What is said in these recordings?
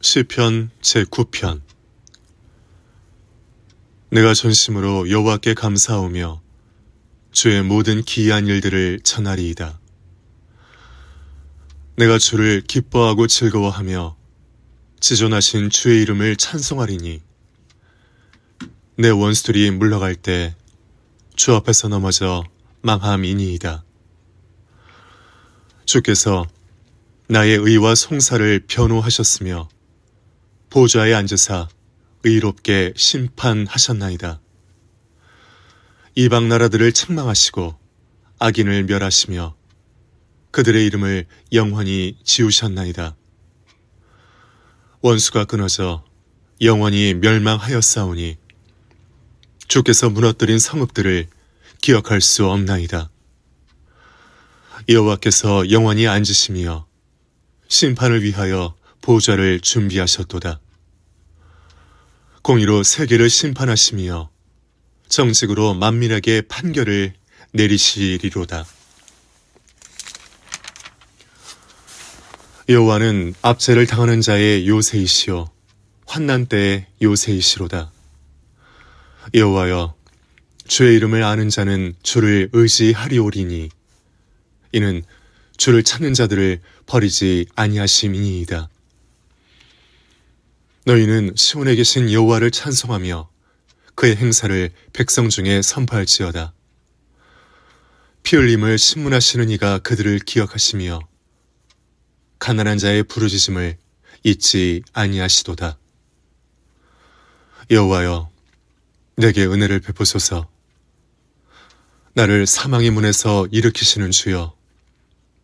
시편 제9편 내가 전심으로 여호와께 감사하오며 주의 모든 기이한 일들을 전하리이다. 내가 주를 기뻐하고 즐거워하며 지존하신 주의 이름을 찬송하리니 내 원수들이 물러갈 때 주 앞에서 넘어져 망함이니이다. 주께서 나의 의와 송사를 변호하셨으며 보좌에 앉으사 의롭게 심판하셨나이다. 이방 나라들을 책망하시고 악인을 멸하시며 그들의 이름을 영원히 지우셨나이다. 원수가 끊어져 영원히 멸망하였사오니 주께서 무너뜨린 성읍들을 기억할 수 없나이다. 여호와께서 영원히 앉으시며 심판을 위하여 보좌를 준비하셨도다. 공의로 세계를 심판하시며 정직으로 만민에게 판결을 내리시리로다. 여호와는 압제를 당하는 자의 요새이시요 환난 때의 요새이시로다. 여호와여 주의 이름을 아는 자는 주를 의지하리오리니 이는 주를 찾는 자들을 버리지 아니하심이니이다. 너희는 시온에 계신 여호와를 찬송하며 그의 행사를 백성 중에 선포할지어다. 피 흘림을 신문하시는 이가 그들을 기억하시며 가난한 자의 부르짖음을 잊지 아니하시도다. 여호와여, 내게 은혜를 베푸소서. 나를 사망의 문에서 일으키시는 주여,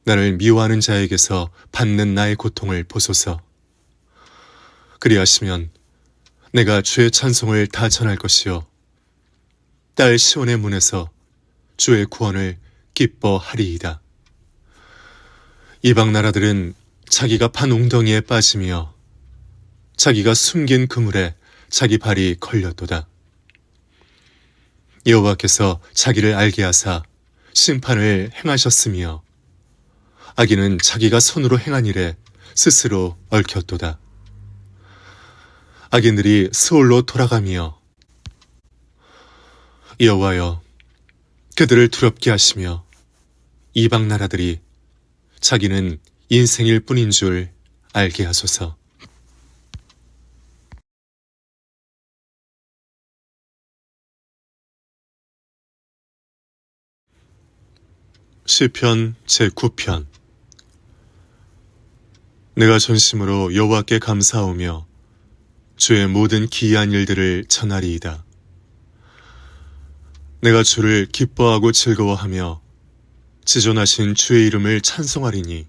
나를 미워하는 자에게서 받는 나의 고통을 보소서. 그리하시면 내가 주의 찬송을 다 전할 것이요. 딸 시온의 문에서 주의 구원을 기뻐하리이다. 이방 나라들은 자기가 판 웅덩이에 빠지며 자기가 숨긴 그물에 자기 발이 걸렸도다. 여호와께서 자기를 알게 하사 심판을 행하셨으며 악인은 자기가 손으로 행한 일에 스스로 얽혔도다. 악인들이 스올로 돌아가며 여호와여 그들을 두렵게 하시며 이방 나라들이 자기는 인생일 뿐인 줄 알게 하소서. 시편 제9편 내가 전심으로 여호와께 감사하오며 주의 모든 기이한 일들을 전하리이다. 내가 주를 기뻐하고 즐거워하며 지존하신 주의 이름을 찬송하리니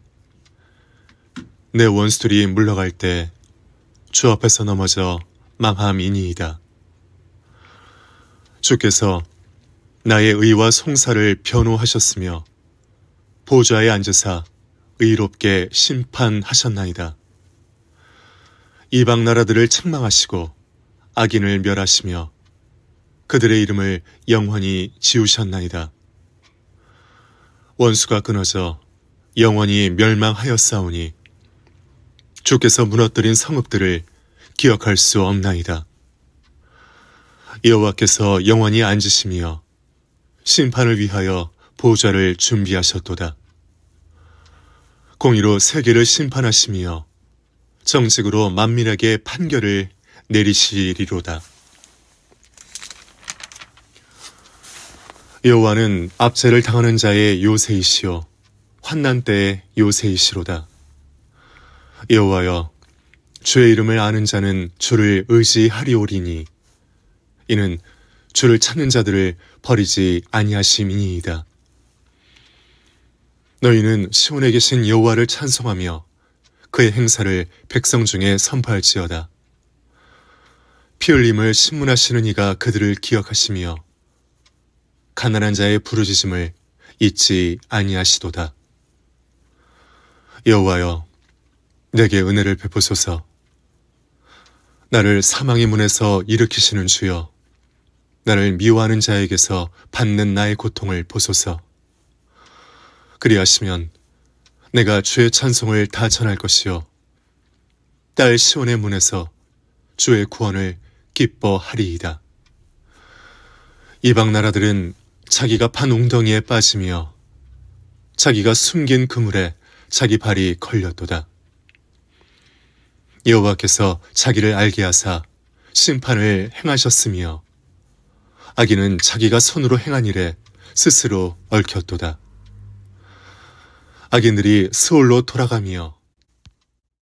내 원수들이 물러갈 때 주 앞에서 넘어져 망함이니이다. 주께서 나의 의와 송사를 변호하셨으며 보좌에 앉으사 의롭게 심판하셨나이다. 이방 나라들을 책망하시고 악인을 멸하시며 그들의 이름을 영원히 지우셨나이다. 원수가 끊어져 영원히 멸망하였사오니 주께서 무너뜨린 성읍들을 기억할 수 없나이다. 여호와께서 영원히 앉으시며 심판을 위하여 보좌를 준비하셨도다. 공의로 세계를 심판하시며 정직으로 만민에게 판결을 내리시리로다. 여호와는 압제를 당하는 자의 요새이시요 환난 때의 요새이시로다. 여호와여 주의 이름을 아는 자는 주를 의지하리오리니 이는 주를 찾는 자들을 버리지 아니하심이니이다. 너희는 시온에 계신 여호와를 찬송하며 그의 행사를 백성 중에 선포할지어다. 피 흘림을 신문하시는 이가 그들을 기억하시며 가난한 자의 부르짖음을 잊지 아니하시도다. 여호와여, 내게 은혜를 베푸소서. 나를 사망의 문에서 일으키시는 주여, 나를 미워하는 자에게서 받는 나의 고통을 보소서. 그리하시면 내가 주의 찬송을 다 전할 것이요. 딸 시온의 문에서 주의 구원을 기뻐하리이다. 이방 나라들은 자기가 판 웅덩이에 빠지며 자기가 숨긴 그물에 자기 발이 걸렸도다. 여호와께서 자기를 알게 하사 심판을 행하셨으며 악인은 자기가 손으로 행한 일에 스스로 얽혔도다. 악인들이 스올로 돌아가며